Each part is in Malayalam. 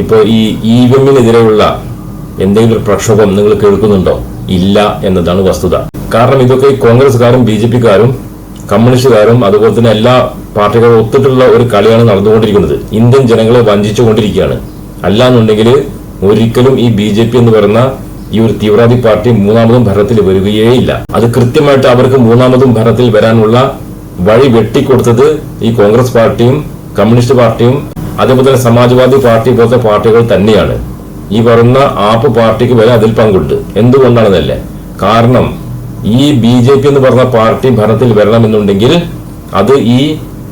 ഇപ്പോൾ ഈ ഇ വി എമ്മിനെതിരെയുള്ള എന്തെങ്കിലും പ്രക്ഷോഭം നിങ്ങൾ കേൾക്കുന്നുണ്ടോ? ഇല്ല എന്നതാണ് വസ്തുത. കാരണം ഇതൊക്കെ കോൺഗ്രസ്സുകാരും ബി ജെ പിക്കാരും കമ്മ്യൂണിസ്റ്റുകാരും അതുപോലെ തന്നെ എല്ലാ പാർട്ടികളും ഒത്തിട്ടുള്ള ഒരു കളിയാണ് നടന്നുകൊണ്ടിരിക്കുന്നത്. ഇന്ത്യൻ ജനങ്ങളെ വഞ്ചിച്ചുകൊണ്ടിരിക്കുകയാണ്. അല്ല എന്നുണ്ടെങ്കിൽ ഒരിക്കലും ഈ ബി ജെ പി എന്ന് പറയുന്ന ഈ ഒരു തീവ്രവാദി പാർട്ടി മൂന്നാമതും ഭരണത്തിൽ വരികയേയില്ല. അത് കൃത്യമായിട്ട് അവർക്ക് മൂന്നാമതും ഭരണത്തിൽ വരാനുള്ള വഴി വെട്ടിക്കൊടുത്തത് ഈ കോൺഗ്രസ് പാർട്ടിയും കമ്മ്യൂണിസ്റ്റ് പാർട്ടിയും അതേപോലെ തന്നെ സമാജ്വാദി പാർട്ടി പോലത്തെ പാർട്ടികൾ തന്നെയാണ്. ഈ പറയുന്ന ആപ്പ് പാർട്ടിക്ക് വരെ അതിൽ പങ്കുണ്ട്. എന്തുകൊണ്ടാണെന്നല്ലേ. കാരണം ഈ ബി ജെ പി എന്ന് പറഞ്ഞ പാർട്ടി ഭരണത്തിൽ വരണമെന്നുണ്ടെങ്കിൽ അത് ഈ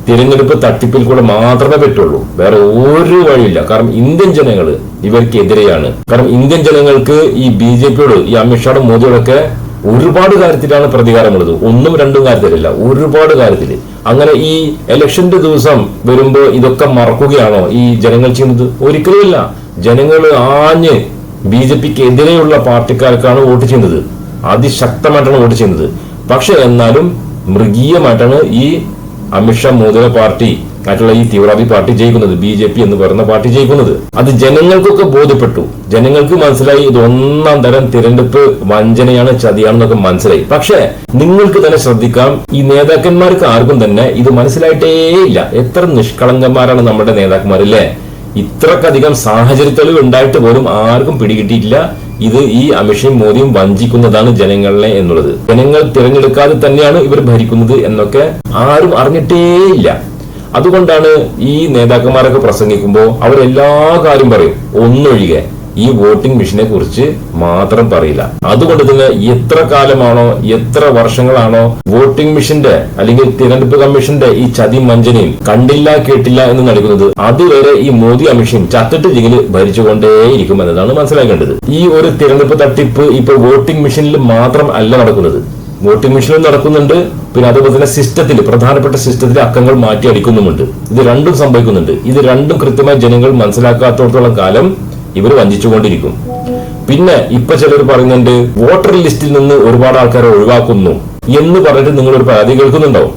തിരഞ്ഞെടുപ്പ് തട്ടിപ്പിൽ കൂടെ മാത്രമേ പറ്റുള്ളൂ. വേറെ ഒരു വഴിയില്ല. കാരണം ഇന്ത്യൻ ജനങ്ങൾ ഇവർക്ക് എതിരെയാണ്. കാരണം ഇന്ത്യൻ ജനങ്ങൾക്ക് ഈ ബി ജെ പിയോട് ഈ അമിത്ഷായുടെ മോദിയോടൊക്കെ ഒരുപാട് കാര്യത്തിലാണ് പ്രതികാരമുള്ളത്. ഒന്നും രണ്ടും കാര്യത്തിലല്ല ഒരുപാട് കാര്യത്തിൽ അങ്ങനെ ഈ ഇലക്ഷന്റെ ദിവസം വരുമ്പോൾ ഇതൊക്കെ മറക്കുകയാണോ ഈ ജനങ്ങൾ ചെയ്യുന്നത്? ഒരിക്കലുമില്ല. ജനങ്ങൾ ആഞ്ഞ് ബി ജെ പിക്ക് എതിരെയുള്ള പാർട്ടിക്കാർക്കാണ് വോട്ട് ചെയ്യുന്നത്. അതിശക്തമായിട്ടാണ് വോട്ട് ചെയ്യുന്നത്. പക്ഷെ എന്നാലും മൃഗീയമായിട്ടാണ് ഈ അമിത്ഷാ മോദിയുടെ പാർട്ടി ആയിട്ടുള്ള ഈ തീവ്രവാദി പാർട്ടി ജയിക്കുന്നത് ബി ജെ പി എന്ന് പറയുന്ന പാർട്ടി ജയിക്കുന്നത്. അത് ജനങ്ങൾക്കൊക്കെ ബോധ്യപ്പെട്ടു. ജനങ്ങൾക്ക് മനസ്സിലായി ഇത് ഒന്നാം തരം തിരഞ്ഞെടുപ്പ് വഞ്ചനയാണ് ചതിയാണെന്നൊക്കെ മനസ്സിലായി. പക്ഷേ നിങ്ങൾക്ക് തന്നെ ശ്രദ്ധിക്കാം ഈ നേതാക്കന്മാർക്ക് ആർക്കും തന്നെ ഇത് മനസ്സിലായിട്ടേ ഇല്ല. എത്ര നിഷ്കളങ്കന്മാരാണ് നമ്മുടെ നേതാക്കന്മാരല്ലേ? ഇത്രക്കധികം സാഹചര്യ ഉണ്ടായിട്ട് പോലും ആർക്കും പിടികിട്ടിയിട്ടില്ല. ഇത് ഈ അമിത്ഷയും മോദിയും വഞ്ചിക്കുന്നതാണ് ജനങ്ങളെ എന്നുള്ളത്. ജനങ്ങൾ തിരഞ്ഞെടുക്കാതെ തന്നെയാണ് ഇവർ ഭരിക്കുന്നത് എന്നൊക്കെ ആരും അറിഞ്ഞിട്ടേയില്ല അതുകൊണ്ടാണ് ഈ നേതാക്കന്മാരൊക്കെ പ്രസംഗിക്കുമ്പോൾ അവരെല്ലാ കാര്യം പറയും. ഒന്നൊഴികെ ഈ വോട്ടിംഗ് മെഷീനെ കുറിച്ച് മാത്രം പറയില്ല. അതുകൊണ്ട് തന്നെ എത്ര കാലമാണോ എത്ര വർഷങ്ങളാണോ വോട്ടിംഗ് മെഷീന്റെ അല്ലെങ്കിൽ തിരഞ്ഞെടുപ്പ് കമ്മീഷന്റെ ഈ ചതി മഞ്ചനയും കണ്ടില്ല കേട്ടില്ല എന്ന് നൽകുന്നത് അതുവരെ ഈ മോദി അമിഷയും ചത്തിട്ട് ജിങ്ങിൽ ഭരിച്ചുകൊണ്ടേയിരിക്കും എന്നതാണ് മനസ്സിലാക്കേണ്ടത്. ഈ ഒരു തിരഞ്ഞെടുപ്പ് തട്ടിപ്പ് ഇപ്പൊ വോട്ടിംഗ് മെഷീനിൽ മാത്രം അല്ല നടക്കുന്നത്. വോട്ടിംഗ് മെഷീനും നടക്കുന്നുണ്ട്. പിന്നെ അതുപോലെ തന്നെ സിസ്റ്റത്തിൽ പ്രധാനപ്പെട്ട സിസ്റ്റത്തിലെ അക്കങ്ങൾ മാറ്റി അടിക്കുന്നുമുണ്ട്. ഇത് രണ്ടും സംഭവിക്കുന്നുണ്ട്. ഇത് രണ്ടും കൃത്യമായി ജനങ്ങൾ മനസ്സിലാക്കാത്തോടത്തോളം കാലം ഇവർ വഞ്ചിച്ചുകൊണ്ടിരിക്കും. പിന്നെ ഇപ്പൊ ചിലർ പറയുന്നുണ്ട് വോട്ടർ ലിസ്റ്റിൽ നിന്ന് ഒരുപാട് ആൾക്കാരെ ഒഴിവാക്കുന്നു എന്ന് പറഞ്ഞിട്ട് നിങ്ങൾ ഒരു പരാതി കേൾക്കുന്നുണ്ടാവും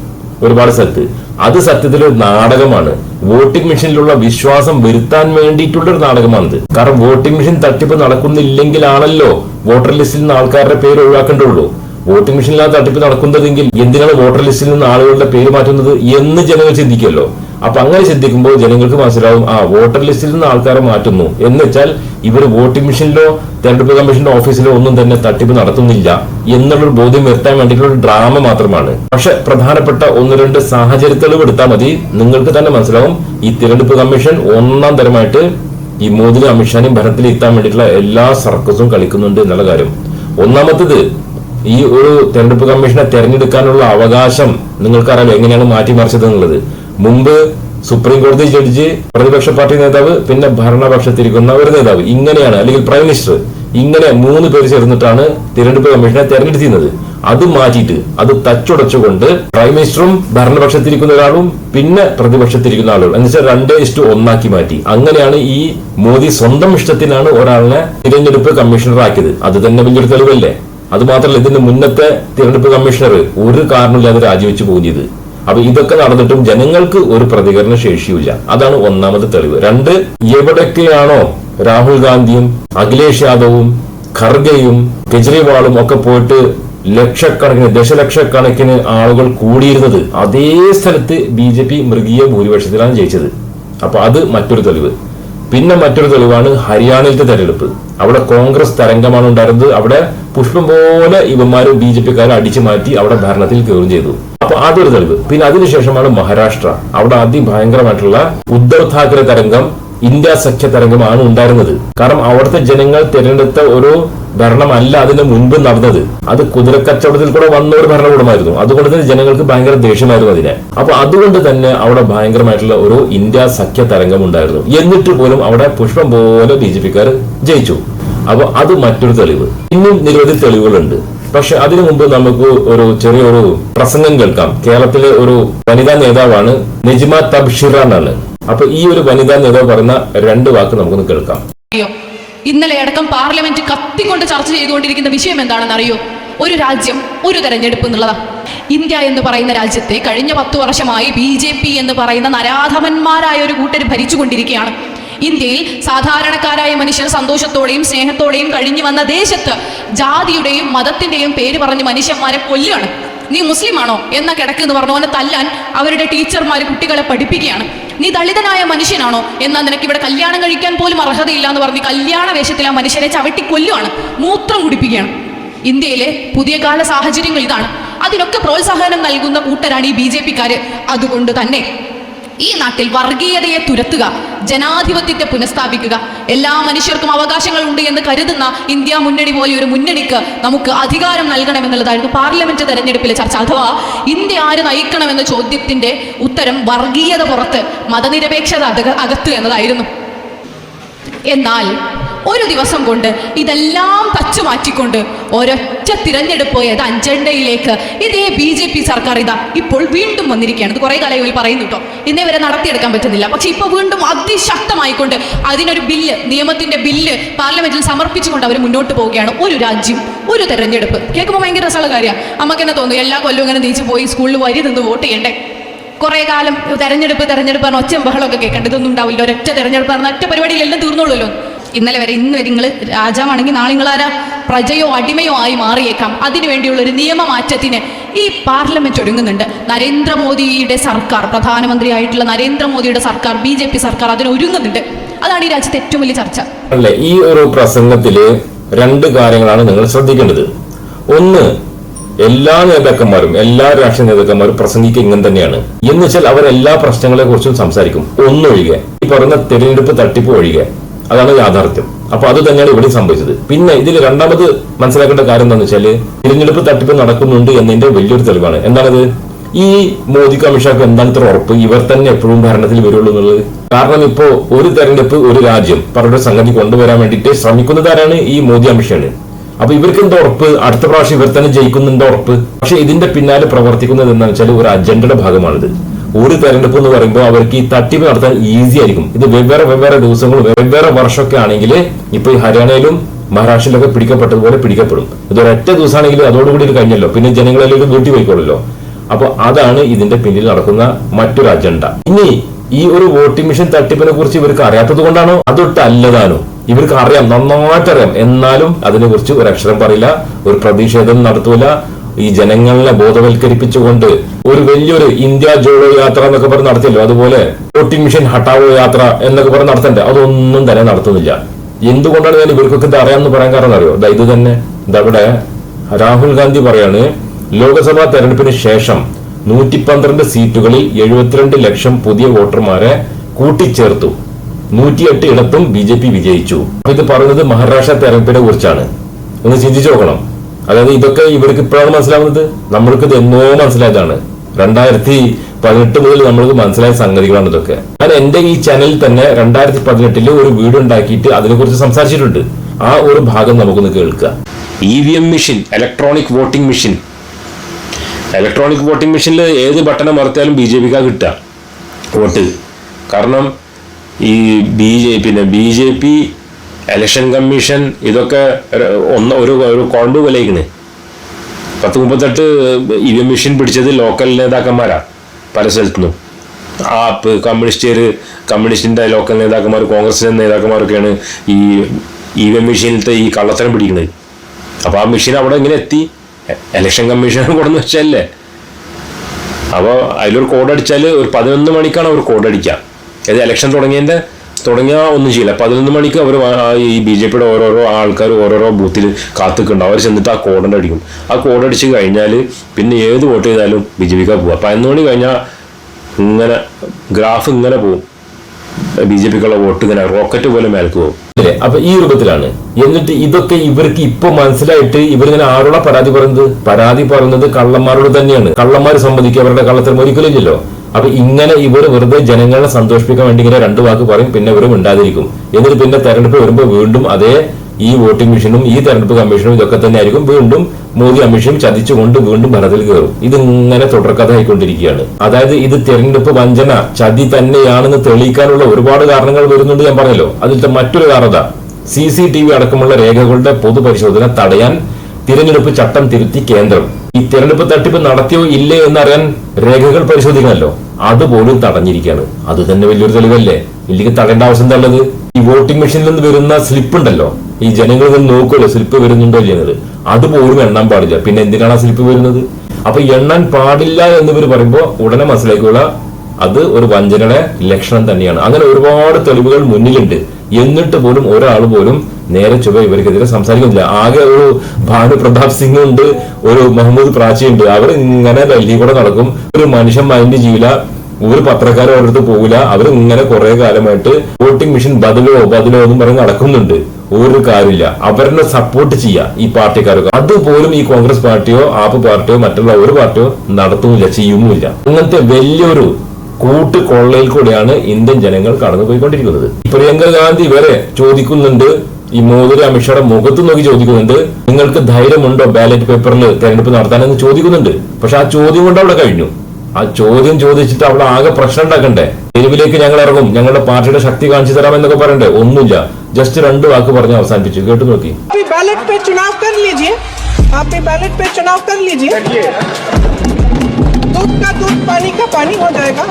ഒരുപാട് സ്ഥലത്ത്. അത് സത്യത്തിൽ ഒരു നാടകമാണ്. വോട്ടിംഗ് മെഷീനിലുള്ള വിശ്വാസം വരുത്താൻ വേണ്ടിയിട്ടുള്ള ഒരു നാടകമാണിത്. കാരണം വോട്ടിംഗ് മെഷീൻ തട്ടിപ്പ് നടക്കുന്നില്ലെങ്കിലാണല്ലോ വോട്ടർ ലിസ്റ്റിൽ നിന്ന് ആൾക്കാരുടെ പേര് ഒഴിവാക്കേണ്ടുള്ളൂ വോട്ടിംഗ് മെഷീനിലാണ് തട്ടിപ്പ് നടക്കുന്നതെങ്കിൽ എന്തിനാണ് വോട്ടർ ലിസ്റ്റിൽ നിന്ന് ആളുകളുടെ പേര് മാറ്റുന്നത് എന്ന് ജനങ്ങൾ ചിന്തിക്കുമല്ലോ. അപ്പൊ അങ്ങനെ ചിന്തിക്കുമ്പോൾ ജനങ്ങൾക്ക് മനസ്സിലാവും ആ വോട്ടർ ലിസ്റ്റിൽ നിന്ന് ആൾക്കാരെ മാറ്റുന്നു. എന്ന് വെച്ചാൽ ഇവർ വോട്ടിംഗ് മെഷീനിലോ തെരഞ്ഞെടുപ്പ് കമ്മീഷന്റെ ഓഫീസിലോ ഒന്നും തന്നെ തട്ടിപ്പ് നടത്തുന്നില്ല എന്നുള്ളൊരു ബോധ്യം വരുത്താൻ വേണ്ടിയിട്ടുള്ള ഒരു ഡ്രാമ മാത്രമാണ്. പക്ഷെ പ്രധാനപ്പെട്ട ഒന്ന് രണ്ട് സാഹചര്യ എടുത്താൽ മതി. നിങ്ങൾക്ക് തന്നെ മനസ്സിലാവും ഈ തിരഞ്ഞെടുപ്പ് കമ്മീഷൻ ഒന്നാം തരമായിട്ട് ഈ മോദിയും അമിത്ഷാനും ഭരണത്തിൽ എത്താൻ വേണ്ടിയിട്ടുള്ള എല്ലാ സർക്കസും കളിക്കുന്നുണ്ട് എന്നുള്ള കാര്യം. ഒന്നാമത്തത് ഈ ഒരു തെരഞ്ഞെടുപ്പ് കമ്മീഷനെ തെരഞ്ഞെടുക്കാനുള്ള അവകാശം നിങ്ങൾക്കറിയാം എങ്ങനെയാണ് മാറ്റിമറിച്ചത് എന്നുള്ളത് മുമ്പ് സുപ്രീം കോടതി ജഡ്ജി പ്രതിപക്ഷ പാർട്ടി നേതാവ് പിന്നെ ഭരണപക്ഷത്തിരിക്കുന്ന ഒരു നേതാവ്. ഇങ്ങനെയാണ് അല്ലെങ്കിൽ പ്രൈം മിനിസ്റ്റർ ഇങ്ങനെ മൂന്ന് പേര് ചേർന്നിട്ടാണ് തിരഞ്ഞെടുപ്പ് കമ്മീഷനെ തെരഞ്ഞെടുത്തിരുന്നത്. അത് മാറ്റിയിട്ട് അത് തച്ചുടച്ചുകൊണ്ട് പ്രൈം മിനിസ്റ്ററും ഭരണപക്ഷത്തിരിക്കുന്ന ഒരാളും പിന്നെ പ്രതിപക്ഷത്തിരിക്കുന്ന ആളും എന്ന് വെച്ചാൽ രണ്ടേ ഇഷ്ടം ഒന്നാക്കി മാറ്റി. അങ്ങനെയാണ് ഈ മോദി സ്വന്തം ഇഷ്ടത്തിനാണ് ഒരാളിനെ തിരഞ്ഞെടുപ്പ് കമ്മീഷണറാക്കിയത്. അത് തന്നെ വലിയൊരു തെളിവല്ലേ? അത് ഇതിന് മുന്നത്തെ തിരഞ്ഞെടുപ്പ് കമ്മീഷണർ ഒരു കാരണമില്ലാതെ രാജിവെച്ച് പോകുന്നത് അപ്പൊ ഇതൊക്കെ നടന്നിട്ടും ജനങ്ങൾക്ക് ഒരു പ്രതികരണ ശേഷിയില്ല അതാണ് ഒന്നാമത്തെ തെളിവ്. രണ്ട് എവിടൊക്കെയാണോ രാഹുൽ ഗാന്ധിയും അഖിലേഷ് യാദവും ഖർഗയും കെജ്രിവാളും ഒക്കെ പോയിട്ട് ലക്ഷക്കണക്കിന് ദശലക്ഷക്കണക്കിന് ആളുകൾ കൂടിയിരുന്നത് അതേ സ്ഥലത്ത് ബി ജെ പി മൃഗീയ ഭൂരിപക്ഷത്തിലാണ് ജയിച്ചത്. അപ്പൊ അത് മറ്റൊരു തെളിവ്. പിന്നെ മറ്റൊരു തെളിവാണ് ഹരിയാനയിലത്തെ തെരഞ്ഞെടുപ്പ്. അവിടെ കോൺഗ്രസ് തരംഗമാണ് ഉണ്ടായിരുന്നത്. അവിടെ പുഷ്പം പോലെ ഇവന്മാരും ബി ജെ പിക്കാരും അടിച്ചു മാറ്റി അവിടെ ഭരണത്തിൽ കയറുകയും ചെയ്തു. അപ്പൊ അതൊരു തെളിവ്. പിന്നെ അതിനുശേഷമാണ് മഹാരാഷ്ട്ര. അവിടെ അതിഭയങ്കരമായിട്ടുള്ള ഉദ്ധവ് താക്കറെ തരംഗം ഇന്ത്യ സഖ്യ തരംഗമാണ് ഉണ്ടായിരുന്നത്. കാരണം അവിടുത്തെ ജനങ്ങൾ തിരഞ്ഞെടുത്ത ഒരു ഭരണമല്ല അതിന് മുൻപ് നടന്നത്. അത് കുതിരക്കച്ചവടത്തിൽ കൂടെ വന്ന ഒരു ഭരണകൂടമായിരുന്നു. അതുകൊണ്ട് തന്നെ ജനങ്ങൾക്ക് ഭയങ്കര ദേഷ്യമായിരുന്നു അതിനെ. അപ്പൊ അതുകൊണ്ട് തന്നെ അവിടെ ഭയങ്കരമായിട്ടുള്ള ഒരു ഇന്ത്യ സഖ്യ തരംഗം ഉണ്ടായിരുന്നു. എന്നിട്ട് പോലും അവിടെ പുഷ്പം പോലെ ബി ജെ പിക്കാർ ജയിച്ചു. അപ്പൊ അത് മറ്റൊരു തെളിവ്. ഇന്നും നിരവധി തെളിവുകളുണ്ട്. പക്ഷെ അതിനു മുമ്പ് നമുക്ക് ഒരു ചെറിയൊരു പ്രസംഗം കേൾക്കാം. കേരളത്തിലെ ഒരു വനിതാ നേതാവാണ് നെജിമ തബ്ഷിറ എന്നാണ്. അപ്പൊ ഈ ഒരു വനിതാ നേതാവ് പറയുന്ന രണ്ട് വാക്ക് നമുക്കൊന്ന് കേൾക്കാം. ഇന്നലെ അടക്കം പാർലമെന്റ് കത്തിക്കൊണ്ട് ചർച്ച ചെയ്തുകൊണ്ടിരിക്കുന്ന വിഷയം എന്താണെന്ന് അറിയോ? ഒരു രാജ്യം ഒരു തെരഞ്ഞെടുപ്പ് എന്നുള്ളതാ. ഇന്ത്യ എന്ന് പറയുന്ന രാജ്യത്തെ കഴിഞ്ഞ പത്ത് വർഷമായി ബി ജെ പി എന്ന് പറയുന്ന നരാധമന്മാരായ ഒരു കൂട്ടർ ഭരിച്ചുകൊണ്ടിരിക്കുകയാണ്. ഇന്ത്യയിൽ സാധാരണക്കാരായ മനുഷ്യർ സന്തോഷത്തോടെയും സ്നേഹത്തോടെയും കഴിഞ്ഞു വന്ന ദേശത്ത് ജാതിയുടെയും മതത്തിന്റെയും പേര് പറഞ്ഞ് മനുഷ്യന്മാരെ കൊല്ലുകയാണ്. നീ മുസ്ലിമാണോ? എന്ന കിടക്കെന്ന് പറഞ്ഞ പോലെ തല്ലാൻ അവരുടെ ടീച്ചർമാർ കുട്ടികളെ പഠിപ്പിക്കുകയാണ്. നീ ദളിതനായ മനുഷ്യനാണോ? എന്നാൽ നിനക്ക് ഇവിടെ കല്യാണം കഴിക്കാൻ പോലും അർഹതയില്ല എന്ന് പറഞ്ഞ് കല്യാണ വേഷത്തിൽ ആ മനുഷ്യരെ ചവിട്ടി കൊല്ലുവാണ്. മൂത്രം കുടിപ്പിക്കുകയാണ്. ഇന്ത്യയിലെ പുതിയ കാല സാഹചര്യങ്ങൾ ഇതാണ്. അതിനൊക്കെ പ്രോത്സാഹനം നൽകുന്ന കൂട്ടരാണ് ഈ ബി ജെ പിക്കാര്. അതുകൊണ്ട് തന്നെ ഈ നാട്ടിൽ വർഗീയതയെ തുരത്തുക ജനാധിപത്യത്തെ പുനഃസ്ഥാപിക്കുക. എല്ലാ മനുഷ്യർക്കും അവകാശങ്ങൾ ഉണ്ട് എന്ന് കരുതുന്ന ഇന്ത്യ മുന്നണി പോലെ ഒരു മുന്നണിക്ക് നമുക്ക് അധികാരം നൽകണമെന്നുള്ളതായിരുന്നു പാർലമെന്റ് തെരഞ്ഞെടുപ്പിലെ ചർച്ച. അഥവാ ഇന്ത്യ ആര് നയിക്കണമെന്ന ചോദ്യത്തിന്റെ ഉത്തരം വർഗീയത പുറത്ത് മതനിരപേക്ഷത അക- അകത്ത് എന്നതായിരുന്നു. എന്നാൽ ഒരു ദിവസം കൊണ്ട് ഇതെല്ലാം തച്ചു മാറ്റിക്കൊണ്ട് ഒരൊറ്റ തിരഞ്ഞെടുപ്പ് ഏത് അജണ്ടയിലേക്ക് ഇതേ ബി ജെ പി സർക്കാർ ഇതാ ഇപ്പോൾ വീണ്ടും വന്നിരിക്കുകയാണ്. ഇത് കുറേ കാലമായി പറയുന്നു കേട്ടോ. ഇന്നേ വരെ നടത്തിയെടുക്കാൻ പറ്റുന്നില്ല. പക്ഷെ ഇപ്പോൾ വീണ്ടും അതിശക്തമായിക്കൊണ്ട് അതിനൊരു ബില്ല് നിയമത്തിന്റെ ബില്ല് പാർലമെന്റിൽ സമർപ്പിച്ചുകൊണ്ട് അവർ മുന്നോട്ട് പോവുകയാണ്. ഒരു രാജ്യം ഒരു തെരഞ്ഞെടുപ്പ്. കേൾക്കുമ്പോൾ ഭയങ്കര രസമുള്ള കാര്യമാണ്. നമുക്ക് തന്നെ തോന്നുന്നു എല്ലാ കൊല്ലവും ഇങ്ങനെ നീച്ച് പോയി സ്കൂളിൽ വരി നിന്ന് വോട്ട് ചെയ്യണ്ടേ? കുറേ കാലം തെരഞ്ഞെടുപ്പ് തെരഞ്ഞെടുപ്പ് പറഞ്ഞ ഒച്ചയും ബഹളമൊക്കെ കേൾക്കേണ്ടത് ഇതൊന്നും ഉണ്ടാവില്ല. ഒരൊറ്റ തെരഞ്ഞെടുപ്പ് പറഞ്ഞ ഒറ്റ പരിപാടിയിലെല്ലാം തീർന്നോളൂല്ലോ ഇന്നലെ വരെ ഇന്ന് വരെ നിങ്ങൾ രാജാവാണെങ്കിൽ നാളെ നിങ്ങൾ ആരാ പ്രജയോ അടിമയോ ആയി മാറിയേക്കാം. അതിനുവേണ്ടിയുള്ള ഒരു നിയമമാറ്റത്തിന് ഈ പാർലമെന്റ് ഒരുങ്ങുന്നുണ്ട്. നരേന്ദ്രമോദിയുടെ സർക്കാർ പ്രധാനമന്ത്രിയായിട്ടുള്ള നരേന്ദ്രമോദിയുടെ സർക്കാർ ബി ജെ പി സർക്കാർ അതിന് ഒരുങ്ങുന്നുണ്ട്. അതാണ് ഈ രാജ്യത്തെ ഏറ്റവും വലിയ ചർച്ച. അല്ലെ ഈ ഒരു പ്രസംഗത്തിൽ രണ്ട് കാര്യങ്ങളാണ് നിങ്ങൾ ശ്രദ്ധിക്കേണ്ടത്. ഒന്ന് എല്ലാ നേതാക്കന്മാരും എല്ലാ രാഷ്ട്രീയ നേതാക്കന്മാരും പ്രസംഗിക്കുക ഇങ്ങനെ തന്നെയാണ്. എന്ന് വെച്ചാൽ അവർ എല്ലാ പ്രശ്നങ്ങളെ കുറിച്ചും സംസാരിക്കും. ഒന്നൊഴികെ. ഈ പറയുന്ന തെരഞ്ഞെടുപ്പ് തട്ടിപ്പ് ഒഴികെ. അതാണ് യാഥാർത്ഥ്യം. അപ്പൊ അത് തന്നെയാണ് ഇവിടെ സംഭവിച്ചത്. പിന്നെ ഇതിൽ രണ്ടാമത് മനസ്സിലാക്കേണ്ട കാര്യം എന്താണെന്ന് വെച്ചാൽ തിരഞ്ഞെടുപ്പ് തട്ടിപ്പ് നടക്കുന്നുണ്ട് എന്നതിന്റെ വലിയൊരു തെളിവാണ്. എന്താണത്? ഈ മോദി കമ്മീഷനൊക്കെ എന്താണ് ഇത്ര ഉറപ്പ്? ഇവർ തന്നെ എപ്പോഴും ഭരണത്തിൽ വരുള്ളൂ എന്നുള്ളത്. കാരണം ഇപ്പോ ഒരു തെരഞ്ഞെടുപ്പ് ഒരു രാജ്യം പറഞ്ഞ സംഗതി കൊണ്ടുവരാൻ വേണ്ടിയിട്ട് ശ്രമിക്കുന്നതാരാണ് ഈ മോദി അമിഷാണ് അപ്പൊ ഇവർക്ക് എന്താ ഉറപ്പ്? അടുത്ത പ്രാവശ്യം ഇവർ തന്നെ ജയിക്കുന്നുണ്ടോ ഉറപ്പ്? പക്ഷെ ഇതിന്റെ പിന്നാലെ പ്രവർത്തിക്കുന്നത് എന്താണെന്ന് വെച്ചാൽ ഒരു അജണ്ടയുടെ ഭാഗമാണിത്. ഒരു തെരഞ്ഞെടുപ്പ് എന്ന് പറയുമ്പോൾ അവർക്ക് ഈ തട്ടിപ്പ് നടത്താൻ ഈസി ആയിരിക്കും. ഇത് വെവ്വേറെ വെവ്വേറെ ദിവസങ്ങളും വെവ്വേറെ വർഷമൊക്കെ ആണെങ്കിൽ ഇപ്പൊ ഈ ഹരിയാനയിലും മഹാരാഷ്ട്രയിലൊക്കെ പിടിക്കപ്പെട്ടതുപോലെ പിടിക്കപ്പെടും. ഇത് ഒരൊറ്റ ദിവസമാണെങ്കിൽ അതോടുകൂടി ഇത് കഴിഞ്ഞല്ലോ. പിന്നെ ജനങ്ങളിലേക്ക് വീട്ടിൽ പോയിക്കോളല്ലോ അപ്പൊ അതാണ് ഇതിന്റെ പിന്നിൽ നടക്കുന്ന മറ്റൊരു അജണ്ട ഇനി ഈ ഒരു വോട്ടിംഗ് മെഷീൻ തട്ടിപ്പിനെ കുറിച്ച് ഇവർക്ക് അറിയാത്തത് കൊണ്ടാണോ? അതൊട്ട് അല്ലതാണോ ഇവർക്ക് അറിയാം നന്നായിട്ട് അറിയാം എന്നാലും അതിനെക്കുറിച്ച് ഒരു അക്ഷരം പറയില്ല ഒരു പ്രതിഷേധം നടത്തൂല ഈ ജനങ്ങളെ ബോധവൽക്കരിപ്പിച്ചുകൊണ്ട് ഒരു വലിയൊരു ഇന്ത്യ ജോഡോ യാത്ര എന്നൊക്കെ പറഞ്ഞ് നടത്തിയല്ലോ. അതുപോലെ വോട്ടിംഗ് മിഷൻ ഹട്ടാവോ യാത്ര എന്നൊക്കെ പറഞ്ഞ് നടത്തണ്ടേ? അതൊന്നും തന്നെ നടത്തുന്നില്ല. എന്തുകൊണ്ടാണ് ഞാൻ ഇവർക്കൊക്കെ ഇത് അറിയാമെന്ന് പറയാൻ കാരണം അറിയോ? ഇതാ ഇത് തന്നെ. ഇതവിടെ രാഹുൽ ഗാന്ധി പറയാണ് ലോക്സഭാ തെരഞ്ഞെടുപ്പിന് ശേഷം നൂറ്റി പന്ത്രണ്ട് സീറ്റുകളിൽ എഴുപത്തിരണ്ട് ലക്ഷം പുതിയ വോട്ടർമാരെ കൂട്ടിച്ചേർത്തു. നൂറ്റിയെട്ട് ഇടത്തും ബി ജെ പി വിജയിച്ചു. ഇത് പറയുന്നത് മഹാരാഷ്ട്ര തെരഞ്ഞെടുപ്പിനെ കുറിച്ചാണ്. ഒന്ന് ചിന്തിച്ചു നോക്കണം. അതായത് ഇതൊക്കെ ഇവർക്ക് ഇപ്പോഴാണ് മനസ്സിലാവുന്നത്. നമ്മൾക്ക് ഇത് എന്നോ മനസ്സിലായതാണ്. രണ്ടായിരത്തി പതിനെട്ട് മുതൽ നമ്മൾക്ക് മനസ്സിലായ സംഗതികളാണ് ഇതൊക്കെ. ഞാൻ എന്റെ ഈ ചാനലിൽ തന്നെ രണ്ടായിരത്തി പതിനെട്ടിൽ ഒരു വീഡിയോ ഉണ്ടാക്കിയിട്ട് അതിനെക്കുറിച്ച് സംസാരിച്ചിട്ടുണ്ട്. ആ ഒരു ഭാഗം നമുക്കൊന്ന് കേൾക്കുക E V M machine electronic voting machine electronic voting മെഷീനിൽ ഏത് ബട്ടൺ മറത്തിയാലും ബി ജെ പിക്കാ കിട്ടുക. വോട്ട്. കാരണം ഈ ബി ജെ പിന്നെ B J P election commission ഇതൊക്കെ ഒന്ന് ഒരു ഒരു കോണ്ടു വിലയിക്കണ് പത്ത് മുപ്പത്തെട്ട് ഇ വി എം മെഷീൻ പിടിച്ചത് ലോക്കൽ നേതാക്കന്മാരാ പല സ്ഥലത്തുനിന്നും. ആപ്പ് കമ്മ്യൂണിസ്റ്റുകാർ കമ്മ്യൂണിസ്റ്റിന്റെ ലോക്കൽ നേതാക്കന്മാർ കോൺഗ്രസിന്റെ നേതാക്കന്മാരൊക്കെയാണ് ഈ ഇ വി എം മെഷീനിലത്തെ ഈ കള്ളത്തരം പിടിക്കുന്നത്. അപ്പോൾ ആ മെഷീൻ അവിടെ ഇങ്ങനെ എത്തി. എലക്ഷൻ ഇലക്ഷൻ കമ്മീഷൻ കൊണ്ടെന്ന് വെച്ചല്ലേ അപ്പോൾ അതിലൊരു കോഡ് അടിച്ചാൽ ഒരു പതിനൊന്ന് മണിക്കാണ് അവർ കോഡ് അടിക്കുക. ഏത് ഇലക്ഷൻ തുടങ്ങിയതിന്റെ തുടങ്ങിയ ഒന്നും ചെയ്യില്ല. പതിനൊന്ന് മണിക്ക് അവർ ഈ ബി ജെ പിയുടെ ഓരോരോ ആൾക്കാർ ഓരോരോ ബൂത്തിൽ കാത്തുക്കുണ്ടാവും അവർ ചെന്നിട്ട് ആ കോഡ് അടിക്കും. ആ കോഡ് അടിച്ച് കഴിഞ്ഞാൽ പിന്നെ ഏത് വോട്ട് ചെയ്താലും ബി ജെ പിക്കാ പോവുക പതിനൊന്ന് മണി കഴിഞ്ഞാൽ ഇങ്ങനെ ഗ്രാഫ് ഇങ്ങനെ പോകും ബി ജെ പിക്കുള്ള വോട്ട് ഇങ്ങനെ റോക്കറ്റ് പോലെ മേൽക്ക് പോകും അപ്പൊ ഈ രൂപത്തിലാണ്. എന്നിട്ട് ഇതൊക്കെ ഇവർക്ക് ഇപ്പൊ മനസ്സിലായിട്ട് ഇവരിങ്ങനെ ആരോടാ പരാതി പറയുന്നത്? പരാതി പറയുന്നത് കള്ളന്മാരോട് തന്നെയാണ്. കള്ളന്മാർ സംബന്ധിക്കുക അവരുടെ കള്ളത്തരം ഒരിക്കലും ഇല്ലല്ലോ. അപ്പൊ ഇങ്ങനെ ഇവർ വെറുതെ ജനങ്ങളെ സന്തോഷിപ്പിക്കാൻ വേണ്ടി ഇങ്ങനെ രണ്ട് വാക്ക് പറയും പിന്നെ ഇവർ ഉണ്ടാതിരിക്കും എന്നിട്ട് പിന്നെ തെരഞ്ഞെടുപ്പ് വരുമ്പോൾ വീണ്ടും അതേ ഈ വോട്ടിംഗ് മെഷീനും ഈ തെരഞ്ഞെടുപ്പ് കമ്മീഷനും ഇതൊക്കെ തന്നെ ആയിരിക്കും. വീണ്ടും മോദി അമിഷയും ചതിച്ചുകൊണ്ട് വീണ്ടും ഭരണത്തിൽ കയറും. ഇതിങ്ങനെ തുടർക്കഥ ആയിക്കൊണ്ടിരിക്കുകയാണ്. അതായത് ഇത് തെരഞ്ഞെടുപ്പ് വഞ്ചന ചതി തന്നെയാണെന്ന് തെളിയിക്കാനുള്ള ഒരുപാട് കാരണങ്ങൾ വരുന്നുണ്ട് ഞാൻ പറഞ്ഞല്ലോ. അതിലത്തെ മറ്റൊരു കാരണത സി സി ടി വി അടക്കമുള്ള രേഖകളുടെ പൊതുപരിശോധന തടയാൻ തിരഞ്ഞെടുപ്പ് ചട്ടം തിരുത്തി കേന്ദ്രം. ഈ തെരഞ്ഞെടുപ്പ് തട്ടിപ്പ് നടത്തിയോ ഇല്ലേ എന്നറിയാൻ രേഖകൾ പരിശോധിക്കണമല്ലോ. അതുപോലും തടഞ്ഞിരിക്കുകയാണ്. അത് തന്നെ വലിയൊരു തെളിവല്ലേ? ഇല്ലെങ്കിൽ തടയേണ്ട ആവശ്യം എന്താ ഉള്ളത് ഈ വോട്ടിംഗ് മെഷീനിൽ നിന്ന് വരുന്ന സ്ലിപ്പ് ഉണ്ടല്ലോ. ഈ ജനങ്ങളിൽ നിന്ന് നോക്കുമല്ലോ സ്ലിപ്പ് വരുന്നുണ്ടോ ചെയ്യുന്നത് അതുപോലും എണ്ണാൻ പാടില്ല. പിന്നെ എന്തിനാണ് ആ സ്ലിപ്പ് വരുന്നത്? അപ്പൊ എണ്ണാൻ പാടില്ല എന്നിവർ പറയുമ്പോൾ ഉടനെ മനസ്സിലാക്കുക അത് ഒരു വഞ്ചനയുടെ ലക്ഷണം തന്നെയാണ്. അങ്ങനെ ഒരുപാട് തെളിവുകൾ മുന്നിലുണ്ട്. എന്നിട്ട് പോലും ഒരാൾ പോലും നേരെ ചുവ ഇവർക്കെതിരെ സംസാരിക്കുന്നില്ല. ആകെ ഒരു ഭാനു പ്രതാപ് സിംഗ് ഉണ്ട് ഒരു മുഹമ്മദ് പ്രാച്ചി ഉണ്ട്. അവർ ഇങ്ങനെ ഡൽഹി കൂടെ നടക്കും. ഒരു മനുഷ്യൻ മൈൻഡ് ചെയ്യില്ല ഒരു പത്രക്കാരും അവരടുത്ത് പോകില്ല അവർ ഇങ്ങനെ കുറെ കാലമായിട്ട് വോട്ടിംഗ് മെഷീൻ ബദലോ ബദലോ എന്നും പറഞ്ഞ് നടക്കുന്നുണ്ട്. ഒരു കാര്യമില്ല. അവരെ സപ്പോർട്ട് ചെയ്യുക ഈ പാർട്ടിക്കാർക്ക് അതുപോലും ഈ കോൺഗ്രസ് പാർട്ടിയോ ആപ്പ് പാർട്ടിയോ മറ്റുള്ള ഒരു പാർട്ടിയോ നടത്തുന്നില്ല ചെയ്യുന്നുമില്ല അങ്ങനത്തെ വലിയൊരു കൂട്ടുകൊള്ളയിൽ കൂടെയാണ് ഇന്ത്യൻ ജനങ്ങൾ കടന്നുപോയിക്കൊണ്ടിരിക്കുന്നത്. പ്രിയങ്ക ഗാന്ധി വരെ ചോദിക്കുന്നുണ്ട്. ഈ മോദി അമിത്ഷായുടെ മുഖത്ത് നോക്കി ചോദിക്കുന്നുണ്ട്. നിങ്ങൾക്ക് ധൈര്യമുണ്ടോ ബാലറ്റ് പേപ്പറിൽ തെരഞ്ഞെടുപ്പ് നടത്താനെന്ന് ചോദിക്കുന്നുണ്ട്. പക്ഷെ ആ ചോദ്യം കൊണ്ട് അവിടെ കഴിഞ്ഞു. ആ ചോദ്യം ചോദിച്ചിട്ട് അവിടെ ആകെ പ്രശ്നം ഉണ്ടാക്കണ്ടേ? തെരുവിലേക്ക് ഞങ്ങൾ ഇറങ്ങും. ഞങ്ങളുടെ പാർട്ടിയുടെ ശക്തി കാണിച്ചു തരാം എന്നൊക്കെ പറയണ്ടേ? ഒന്നുമില്ല. ജസ്റ്റ് രണ്ട് വാക്ക് പറഞ്ഞ് അവസാനിപ്പിച്ചു. കേട്ടു നോക്കി. ബാലറ്റ് പേ ചുനാവ് കർ ലീജിയേ ലീജിയേ दूध का दूध पानी का पानी हो जाएगा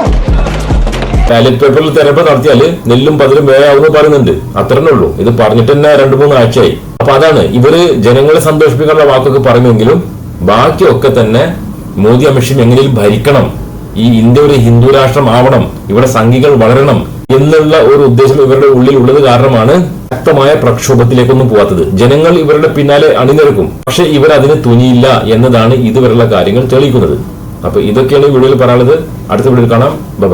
ബാലറ്റ് പേപ്പറിൽ തെരഞ്ഞെടുപ്പ് നടത്തിയാല് നെല്ലും പതിലും വേയാവുന്ന പറയുന്നുണ്ട് അത്രേ ഉള്ളൂ ഇത് പറഞ്ഞിട്ട് തന്നെ രണ്ടു മൂന്ന് ആഴ്ചയായി അപ്പൊ അതാണ് ഇവര് ജനങ്ങളെ സന്തോഷിപ്പിക്കാനുള്ള വാക്കൊക്കെ പറയുമെങ്കിലും ബാക്കിയൊക്കെ തന്നെ മോദി അമിത്ഷാ എങ്ങനെയും ഭരിക്കണം ഈ ഇന്ത്യ ഒരു ഹിന്ദു രാഷ്ട്രം ആവണം ഇവിടെ സംഘികൾ വളരണം എന്നുള്ള ഒരു ഉദ്ദേശം ഇവരുടെ ഉള്ളിൽ ഉള്ളത് കാരണമാണ് ശക്തമായ പ്രക്ഷോഭത്തിലേക്കൊന്നും പോവാത്തത് ജനങ്ങൾ ഇവരുടെ പിന്നാലെ അണിനിരക്കും പക്ഷെ ഇവർ അതിന് തുനിയില്ല എന്നതാണ് ഇതുവരെയുള്ള കാര്യങ്ങൾ തെളിയിക്കുന്നത് അപ്പൊ ഇതൊക്കെയാണ് ഈ വീഡിയോയിൽ പറയാനുള്ളത് അടുത്ത വീഡിയോയിൽ കാണാം ബൈ